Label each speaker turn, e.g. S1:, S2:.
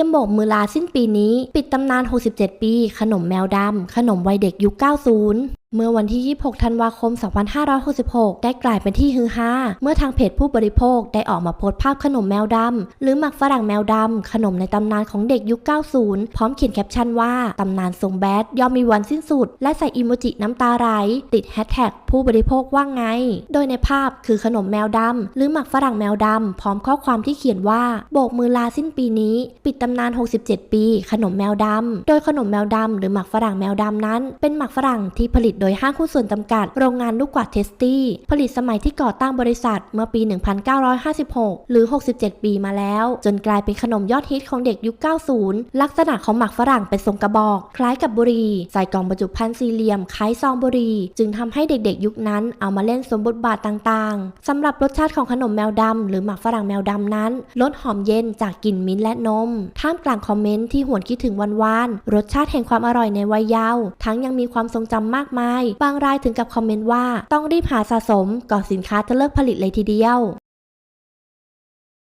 S1: รียมโบกมือลาสิ้นปีนี้ ปิดตำนาน 67 ปี ขนมแมวดำขนมวัยเด็กยุค 90 เมื่อวันที่ 26 ธันวาคม 2566 ได้กลายเป็นที่ฮือฮา เมื่อทางเพจผู้บริโภคได้ออกมาโพสต์ภาพขนมแมวดำ หรือหมักฝรั่งแมวดำ ขนมในตำนานของเด็กยุค 90 พร้อมเขียนแคปชั่นว่า ตำนานทรงแบดย่อมมีวันสิ้นสุด และใส่อิโมจิน้ำตาไหล ติดแฮชแท็กผู้บริโภคว่าไง โดยในภาพคือขนมแมวดำ หรือหมักฝรั่งแมวดำ พร้อมข้อความที่เขียนว่า โบกมือลาสิ้นปีนี้ ปิดตำนาน 67 ปี ขนมแมวดำ โดยขนมแมวดำหรือหมักฝรั่งแมวดำนั้น เป็นหมักฝรั่งที่ผลิตโดยห้างหุ้นส่วนจำกัดโรงงานลูกกวาดเทสตี้ผลิตสมัยที่ก่อตั้งบริษัทเมื่อปี 1956 หรือ 67 ปีมาแล้ว จนกลายเป็นขนมยอดฮิตของเด็กยุค 90 ลักษณะของหมักฝรั่งเป็นทรงกระบอก คล้ายกับบุรีใส่กล่องบรรจุภัณฑ์สี่เหลี่ยมคล้ายซองบุรีจึงทำให้เด็กๆ ยุคนั้นเอามาเล่นสมบทบาทต่างๆสำหรับรสชาติของขนมแมวดำหรือหมักฝรั่งแมวดำนั้นรสหอมเย็นจากกลิ่นมิ้นท์และนม ท่ามกลางคอมเมนต์ที่หวนคิดถึงวันวานๆรสชาติแห่งความอร่อยในวัยเยาว์ทั้งยังมีความทรงจำมากมายาย บางรายถึงกับคอมเมนต์ว่า ต้องรีบหาสะสมก่อนสินค้าจะเลิกผลิตเลยทีเดียว